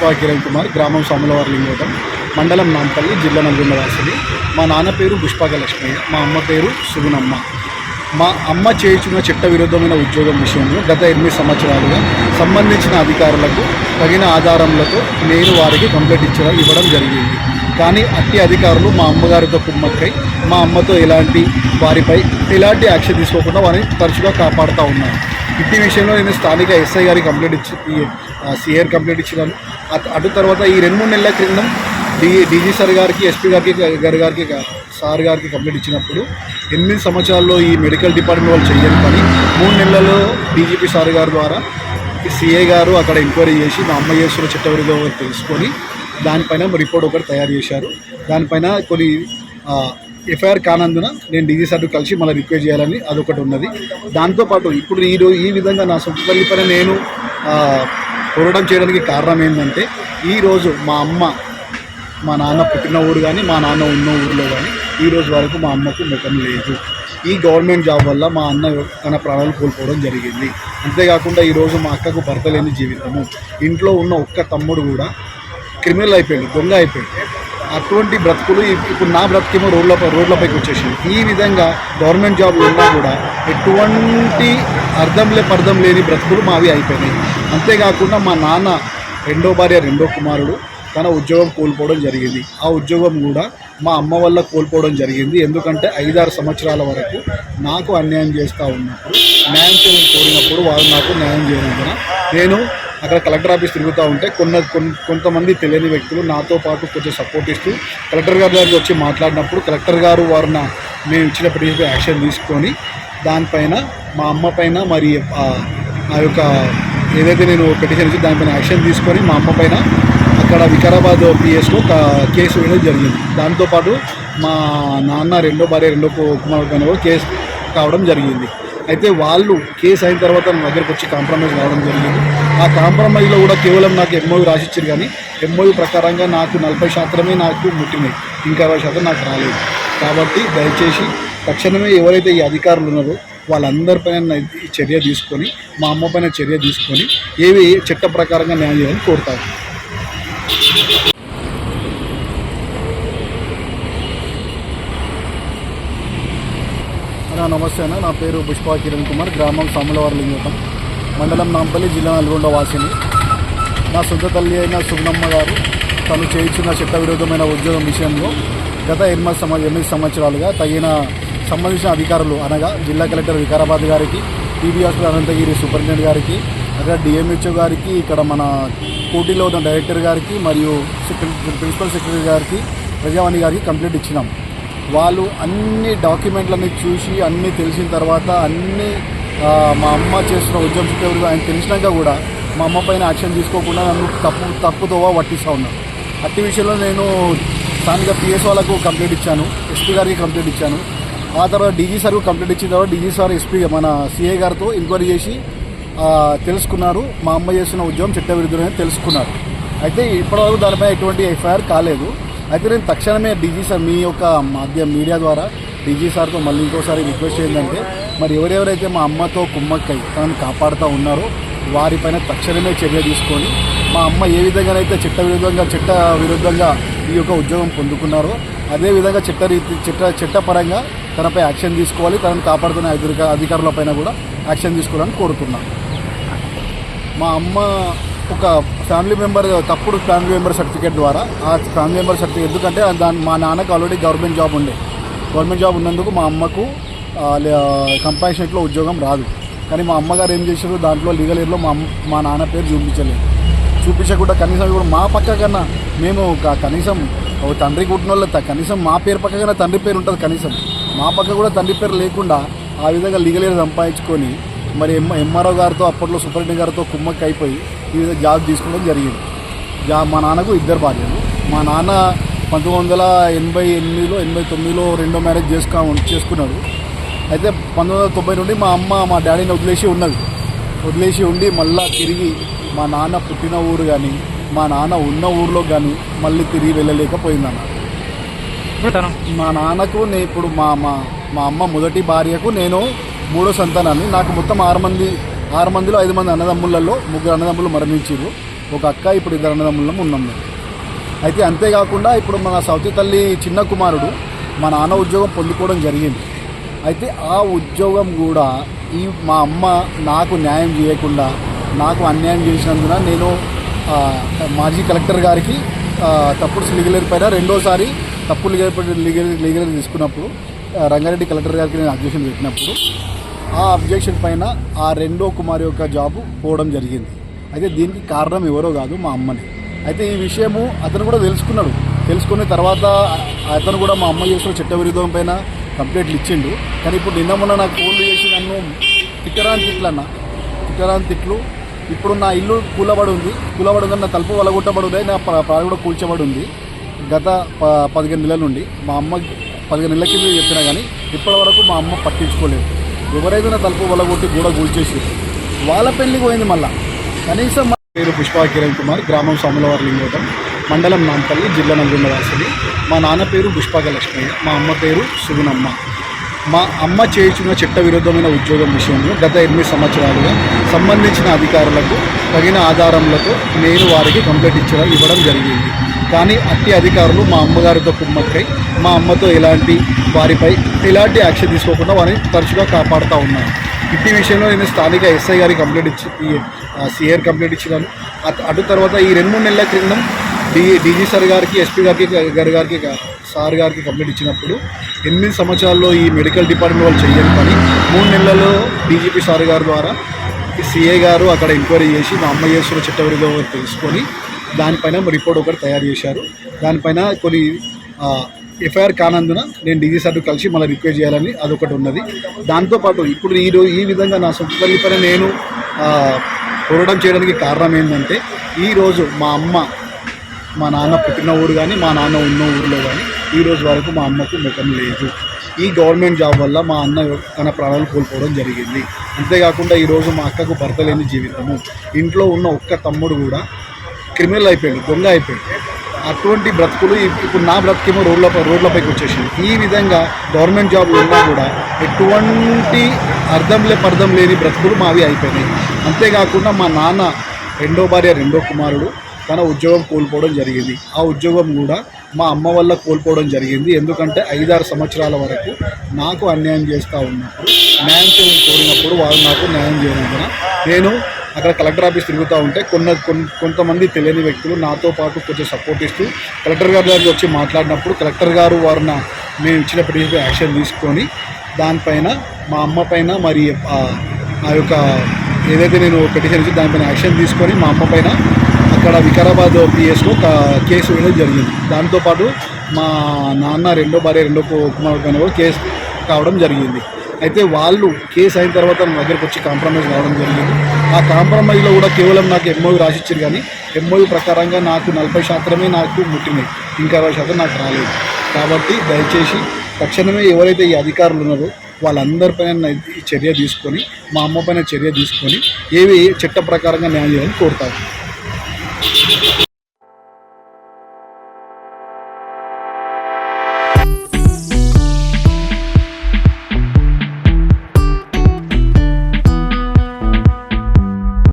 పుష్ప కిరణ్ కుమార్ గ్రామం సోమలవారి లింగోటం మండలం నాంపల్లి జిల్లా నల్గొండ మా నాన్న పేరు పుష్పాక లక్ష్మయ్య మా అమ్మ పేరు సుగుణమ్మ. మా అమ్మ చేయించిన చట్ట విరుద్ధమైన ఉద్యోగం విషయంలో గత ఎనిమిది సంవత్సరాలుగా సంబంధించిన అధికారులకు తగిన ఆధారములతో నేను వారికి కంప్లైంట్ ఇచ్చడం ఇవ్వడం జరిగింది. కానీ అట్టి అధికారులు మా అమ్మగారితో కుమ్మక్కై మా అమ్మతో ఎలాంటి వారిపై ఎలాంటి యాక్షన్ తీసుకోకుండా వారిని తరచుగా కాపాడుతూ ఉన్నారు. ఇట్టి విషయంలో నేను స్థానిక ఎస్ఐ గారికి కంప్లైంట్ ఇచ్చి సిఆర్ కంప్లైంట్ ఇచ్చినాను అటు తర్వాత ఈ రెండు మూడు నెలల క్రింద డి డీజీ సార్ గారికి ఎస్పీ గారికి గారి గారికి సార్ గారికి కంప్లైంట్ ఇచ్చినప్పుడు ఎనిమిది సంవత్సరాల్లో ఈ మెడికల్ డిపార్ట్మెంట్ వాళ్ళు చేయని పని మూడు నెలలలో డీజీపీ సార్ గారి ద్వారా సిఏ గారు అక్కడ ఎంక్వైరీ చేసి మా అమ్మ చేస్తున్న చట్టవిరుద్ధం తెలుసుకొని దానిపైన రిపోర్ట్ ఒకటి తయారు చేశారు. దానిపైన కొన్ని ఎఫ్ఐఆర్ కానందున నేను డీజీ సార్తో కలిసి మళ్ళీ రిక్వెస్ట్ చేయాలని అదొకటి ఉన్నది. దాంతోపాటు ఇప్పుడు ఈ రోజు ఈ విధంగా నా సొంత తల్లి పైన నేను పోరాటం చేయడానికి కారణం ఏంటంటే ఈరోజు మా అమ్మ మా నాన్న పుట్టిన ఊరు కానీ మా నాన్న ఉన్న ఊరిలో కానీ ఈరోజు వరకు మా అమ్మకు ముఖం లేదు. ఈ గవర్నమెంట్ జాబ్ వల్ల మా అన్న తన ప్రాణాలు కోల్పోవడం జరిగింది. అంతేకాకుండా ఈరోజు మా అక్కకు భర్త లేని జీవితము. ఇంట్లో ఉన్న ఒక్క తమ్ముడు కూడా క్రిమినల్ అయిపోయాడు దొంగ అయిపోయాడు. అటువంటి బ్రతుకులు ఇప్పుడు నా బ్రతుకేమో రోడ్ల రోడ్లపైకి వచ్చేసింది. ఈ విధంగా గవర్నమెంట్ జాబ్లు ఉన్నా కూడా ఎటువంటి అర్థం లే పర్థం లేని బ్రతుకులు మావి అయిపోయినాయి. అంతేకాకుండా మా నాన్న రెండో భార్య రెండో కుమారుడు తన ఉద్యోగం కోల్పోవడం జరిగింది. ఆ ఉద్యోగం కూడా మా అమ్మ వల్ల కోల్పోవడం జరిగింది. ఎందుకంటే ఐదారు సంవత్సరాల వరకు నాకు అన్యాయం చేస్తూ ఉన్నప్పుడు న్యాయం చేయడం కోరినప్పుడు వారు నాకు న్యాయం చేయనందున నేను అక్కడ కలెక్టర్ ఆఫీస్ తిరుగుతూ ఉంటే కొన్న కొంతమంది తెలియని వ్యక్తులు నాతో పాటు కొంచెం సపోర్ట్ ఇస్తూ కలెక్టర్ గారి దగ్గరికి వచ్చి మాట్లాడినప్పుడు కలెక్టర్ గారు వారిన మేము ఇచ్చిన పిటిషన్ యాక్షన్ తీసుకొని దానిపైన మా అమ్మ పైన మరి ఆ యొక్క ఏదైతే నేను పిటిషన్ ఇచ్చి దానిపైన యాక్షన్ తీసుకొని మా అమ్మ పైన అక్కడ వికారాబాద్ పిఎస్లో కేసు వేయడం జరిగింది. దాంతోపాటు మా నాన్న రెండో భార్య రెండో కు- కుమారుడు పైన కూడా కేసు కావడం జరిగింది. అయితే వాళ్ళు కేసు అయిన తర్వాత నా దగ్గరకు వచ్చి కాంప్రమైజ్ కావడం జరిగింది. ఆ కాంప్రమైజ్లో కూడా కేవలం నాకు ఎంఓయూ రాసిచ్చారు కానీ ఎంఓయూ ప్రకారంగా నాకు నలభై శాతమే నాకు ముట్టినాయి. ఇంకా అరవై శాతం నాకు రాలేదు. కాబట్టి దయచేసి తక్షణమే ఎవరైతే ఈ అధికారులు ఉన్నారో వాళ్ళందరిపైన ఈ చర్య తీసుకొని మా అమ్మ పైన చర్య తీసుకొని ఏవి చట్ట ప్రకారంగా న్యాయం చేయాలని కోరుతారు. నమస్తే అన్న. నా పేరు పుష్పా కిరణ్ కుమార్ గ్రామం సమలవారి లింగం. మండలం నాంపల్లి జిల్లా నల్గొండ వాసిని. నా సొంత తల్లి అయిన సుగుణమ్మ గారు తను చేయించిన చట్టవిరోధమైన ఉద్యోగం విషయంలో గత ఎనిమిది సంవ ఎనిమిది సంవత్సరాలుగా తగిన సంబంధించిన అధికారులు అనగా జిల్లా కలెక్టర్ వికారాబాద్ గారికి టీబీ హాస్పిటల్ అనంతగిరి సూపరింటెండెంట్ గారికి అక్కడ డిఎంహెచ్ఓ గారికి ఇక్కడ మన కోటిలో ఉన్న డైరెక్టర్ గారికి మరియు ప్రిన్సిపల్ సెక్రటరీ గారికి ప్రజావాణి గారికి కంప్లైంట్ ఇచ్చినాం. వాళ్ళు అన్ని డాక్యుమెంట్లన్నీ చూసి అన్నీ తెలిసిన తర్వాత అన్ని మా అమ్మ చేసిన ఉద్యమం చుట్టూ ఆయన తెలిసినాక కూడా మా అమ్మ పైన యాక్షన్ తీసుకోకుండా నన్ను తప్పు తప్పుదోవ పట్టిస్తూ ఉన్నాను అట్టి విషయంలో నేను స్థానిక పిఎస్ వాళ్ళకు కంప్లైంట్ ఇచ్చాను ఎస్పీ గారికి కంప్లైంట్ ఇచ్చాను. ఆ తర్వాత డీజీ సార్కు కంప్లైంట్ ఇచ్చిన తర్వాత డీజీ సార్ ఎస్పీ మన సీఏ గారితో ఎంక్వైరీ చేసి తెలుసుకున్నారు. మా అమ్మ చేస్తున్న ఉద్యోగం చట్టవిరుద్ధమని తెలుసుకున్నారు. అయితే ఇప్పటివరకు దానిపై ఎటువంటి ఎఫ్ఐఆర్ కాలేదు. అయితే నేను తక్షణమే డీజీ సార్ మీ యొక్క మాధ్యమ మీడియా ద్వారా డీజీ సార్తో మళ్ళీ ఇంకోసారి రిక్వెస్ట్ ఏంటంటే మరి ఎవరెవరైతే మా అమ్మతో కుమ్మక్కై తనను కాపాడుతూ ఉన్నారో వారిపైన తక్షణమే చర్య తీసుకొని మా అమ్మ ఏ విధంగానైతే చట్ట విరుద్ధంగా చట్ట విరుద్ధంగా ఈ యొక్క ఉద్యోగం పొందుకున్నారో అదేవిధంగా చట్ట రీతి చట్ట చట్టపరంగా తనపై యాక్షన్ తీసుకోవాలి తనను కాపాడుతున్న అధిక అధికారులపైన కూడా యాక్షన్ తీసుకోవాలని కోరుతున్నాను మా అమ్మ ఒక ఫ్యామిలీ మెంబర్ తప్పుడు ఫ్యామిలీ మెంబర్ సర్టిఫికేట్ ద్వారా ఆ ఫ్యామిలీ మెంబర్ సర్టిఫికేట్ ఎందుకంటే దాని మా నాన్నకు ఆల్రెడీ గవర్నమెంట్ జాబ్ ఉండే. గవర్నమెంట్ జాబ్ ఉన్నందుకు మా అమ్మకు కంపాషనేట్లో ఉద్యోగం రాదు. కానీ మా అమ్మగారు ఏం చేశారు? దాంట్లో లీగల్ ఇయర్లో మా మా నాన్న పేరు చూపించలేదు. చూపించకుండా కనీసం ఇప్పుడు మా పక్క కన్నా మేము కనీసం తండ్రి కుట్టిన వాళ్ళ కనీసం మా పేరు పక్క కన్నా తండ్రి పేరు ఉంటుంది కనీసం. మా పక్క కూడా తండ్రి పేరు లేకుండా ఆ విధంగా లీగల్ ఇయర్ సంపాదించుకొని మరి ఎం ఎంఆర్ఓ గారితో అప్పట్లో సూపరింటెండెంట్ గారితో కుమ్మక్కి అయిపోయి ఈ విధంగా జాబ్ తీసుకోవడం జరిగింది. జా మా నాన్నకు ఇద్దరు భార్యలు. మా నాన్న పంతొమ్మిది వందల ఎనభై ఎనిమిదిలో ఎనభై తొమ్మిదిలో రెండో మ్యారేజ్ చేసుకో చేసుకున్నాడు. అయితే పంతొమ్మిది వందల తొంభై నుండి మా అమ్మ మా డాడీని వదిలేసి ఉన్నది. వదిలేసి ఉండి మళ్ళా తిరిగి మా నాన్న పుట్టిన ఊరు కానీ మా నాన్న ఉన్న ఊరిలో కానీ మళ్ళీ తిరిగి వెళ్ళలేకపోయిందన్న. మా నాన్నకు నేను ఇప్పుడు మా మా మా అమ్మ మొదటి భార్యకు నేను మూడో సంతానాన్ని. నాకు మొత్తం ఆరు మంది ఆరు మందిలో ఐదు మంది అన్నదమ్ములలో ముగ్గురు అన్నదమ్ములు మరణించారు ఒక అక్క ఇప్పుడు ఇద్దరు అన్నదమ్ములం ఉన్నాం మేము. అయితే అంతేకాకుండా ఇప్పుడు మన సౌతి తల్లి చిన్న కుమారుడు మా నాన్న ఉద్యోగం పొందుకోవడం జరిగింది. అయితే ఆ ఉద్యోగం కూడా ఈ మా అమ్మ నాకు న్యాయం చేయకుండా నాకు అన్యాయం చేసినందున నేను మాజీ కలెక్టర్ గారికి తప్పుడు లీగలర్ పైన రెండోసారి తప్పుడు లీగల్ లీగల్ లీగల్ తీసుకున్నప్పుడు రంగారెడ్డి కలెక్టర్ గారికి నేను అబ్జెక్షన్ పెట్టినప్పుడు ఆ అబ్జెక్షన్ పైన ఆ రెండో కుమారి యొక్క జాబు పోవడం జరిగింది. అయితే దీనికి కారణం ఎవరో కాదు మా అమ్మని. అయితే ఈ విషయము అతను కూడా తెలుసుకున్నాడు. తెలుసుకున్న తర్వాత అతను కూడా మా అమ్మ చేసిన చట్ట విరుద్ధం పైన కంప్లైంట్లు ఇచ్చిండు. కానీ ఇప్పుడు నిన్న మొన్న నాకు ఫోన్లు చేసి నన్ను తిట్టరాని తిట్లు అన్న తిట్టరాని తిట్లు. ఇప్పుడు నా ఇల్లు కూలబడి ఉంది కూలబడి ఉందని నా తలుపు వలగొట్టబడి ఉంది నా ప్రాణ కూడా కూల్చబడి ఉంది గత ప పదిహేను నెలల నుండి మా అమ్మ పదిహేను నెలల కింద చెప్పినా కానీ ఇప్పటి వరకు మా అమ్మ పట్టించుకోలేదు. ఎవరైతే నా తలుపు వలగొట్టి గూడ కూల్చేసి వాళ్ళ పెళ్ళికి పోయింది మళ్ళీ. కనీసం మా పేరు పుష్పా కిరణ్ కుమార్ గ్రామం సోమలవారి లింగోటం మండలం నాంపల్లి జిల్లా నల్గొండ మా నాన్న పేరు పుష్పాక మా అమ్మ పేరు సుగుణమ్మ. మా అమ్మ చేయించిన చట్ట విరుద్ధమైన ఉద్యోగం విషయంలో గత ఎనిమిది సంవత్సరాలుగా సంబంధించిన అధికారులకు తగిన ఆధారములతో నేను వారికి కంప్లైంట్ ఇచ్చడం ఇవ్వడం జరిగింది. కానీ అట్టి అధికారులు మా అమ్మగారితో కుమ్మక్కై మా అమ్మతో ఎలాంటి వారిపై ఎలాంటి యాక్షన్ తీసుకోకుండా వారిని తరచుగా కాపాడుతూ ఉన్నారు. ఇట్టి విషయంలో నేను స్థానిక ఎస్ఐ గారికి కంప్లైంట్ ఇచ్చి సిఆర్ కంప్లైంట్ ఇచ్చినాను అటు అటు తర్వాత ఈ రెండు మూడు నెలల క్రితం డీ డీజీ సార్ గారికి ఎస్పీ గారికి గారి గారికి సార్ గారికి కంప్లైంట్ ఇచ్చినప్పుడు ఎనిమిది సంవత్సరాల్లో ఈ మెడికల్ డిపార్ట్మెంట్ వాళ్ళు చేయని పని మూడు నెలల్లో డీజీపీ సార్ గారి ద్వారా సిఏ గారు అక్కడ ఎంక్వైరీ చేసి మా అమ్మ చేస్తున్న చిట్టవరిలో తెలుసుకొని దానిపైన రిపోర్ట్ ఒకటి తయారు చేశారు. దానిపైన కొన్ని ఎఫ్ఐఆర్ కానందున నేను డీజీ సార్ కలిసి మళ్ళీ రిక్వెస్ట్ చేయాలని అదొకటి ఉన్నది. దాంతోపాటు ఇప్పుడు ఈ ఈ విధంగా నా సొంత తల్లి పైన నేను పోరాటం చేయడానికి కారణం ఏంటంటే ఈరోజు మా అమ్మ మా నాన్న పుట్టిన ఊరు కానీ మా నాన్న ఉన్న ఊరిలో కానీ ఈరోజు వరకు మా అమ్మకు ముఖం లేదు. ఈ గవర్నమెంట్ జాబ్ వల్ల మా అన్న తన ప్రాణాలు కోల్పోవడం జరిగింది. అంతేకాకుండా ఈరోజు మా అక్కకు భర్త లేని జీవితము. ఇంట్లో ఉన్న ఒక్క తమ్ముడు కూడా క్రిమినల్ అయిపోయాడు దొంగ అయిపోయాడు. అటువంటి బ్రతుకులు ఇప్పుడు నా బ్రతుకేమో రోడ్ల రోడ్లపైకి వచ్చేసింది. ఈ విధంగా గవర్నమెంట్ జాబ్ ఉన్నా కూడా ఎటువంటి అర్థం లే పర్థం లేని బ్రతుకులు మావి అయిపోయినాయి. అంతేకాకుండా మా నాన్న రెండో భార్య రెండో కుమారుడు. తన ఉద్యోగం కోల్పోవడం జరిగింది. ఆ ఉద్యోగం కూడా మా అమ్మ వల్ల కోల్పోవడం జరిగింది. ఎందుకంటే ఐదారు సంవత్సరాల వరకు నాకు అన్యాయం చేస్తూ ఉన్నప్పుడు న్యాయం చేయడం కోరినప్పుడు వారు నాకు న్యాయం చేయనందున నేను అక్కడ కలెక్టర్ ఆఫీస్ తిరుగుతూ ఉంటే కొన్న కొంతమంది తెలియని వ్యక్తులు నాతో పాటు కొంచెం సపోర్ట్ ఇస్తూ కలెక్టర్ గారి దగ్గరికి వచ్చి మాట్లాడినప్పుడు కలెక్టర్ గారు వారిన మేము ఇచ్చిన పిటిషన్ యాక్షన్ తీసుకొని దానిపైన మా అమ్మ పైన మరి ఆ ఆ యొక్క ఏదైతే నేను పిటిషన్ ఇచ్చి దానిపైన యాక్షన్ తీసుకొని మా అమ్మ పైన అక్కడ వికారాబాద్ పిఎస్లో కేసు వేయడం జరిగింది. దాంతోపాటు మా నాన్న రెండో భార్య రెండో కుమారుడు పైన కూడా కేసు కావడం జరిగింది. అయితే వాళ్ళు కేసు అయిన తర్వాత నా దగ్గరకు వచ్చి కాంప్రమైజ్ కావడం జరిగింది. ఆ కాంప్రమైజ్లో కూడా కేవలం నాకు ఎంఓయూ రాసిచ్చారు కానీ ఎంఓయూ ప్రకారంగా నాకు నలభై శాతమే నాకు ముట్టినాయి. ఇంకా అరవై శాతం నాకు రాలేదు. కాబట్టి దయచేసి తక్షణమే ఎవరైతే ఈ అధికారులు ఉన్నారో వాళ్ళందరిపైన ఈ చర్య తీసుకొని మా అమ్మ పైన చర్య తీసుకొని ఏవి చట్ట ప్రకారంగా న్యాయం చేయాలని కోరుతారు